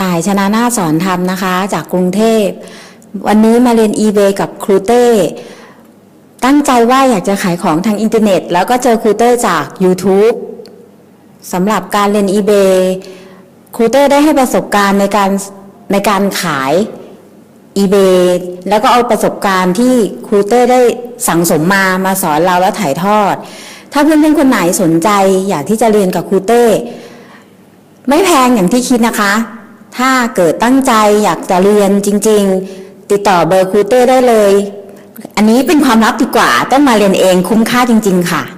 ต่ายชนะนาสอนธรรมนะคะ จากกรุงเทพ วันนี้มาเรียน eBay กับครูเต้ ตั้งใจว่าอยากจะขายของทางอินเทอร์เน็ต แล้วก็เจอครูเต้จาก YouTube สำหรับการเรียน eBay ครูเต้ได้ให้ประสบการณ์ในการในการขาย eBay แล้วก็เอาประสบการณ์ที่ครูเต้ได้สั่งสมมามาสอนเราแล้วถ่ายทอด ถ้าเพื่อนๆคนไหนสนใจอยากที่จะเรียนกับครูเต้ ไม่แพงอย่างที่คิดนะคะ ถ้าเกิดตั้งใจอยากจะเรียนจริง ๆ ติดต่อเบอร์ครูเต้ได้เลย อันนี้เป็นความลับดีกว่าต้องมาเรียนเองคุ้มค่าจริง ๆ ค่ะ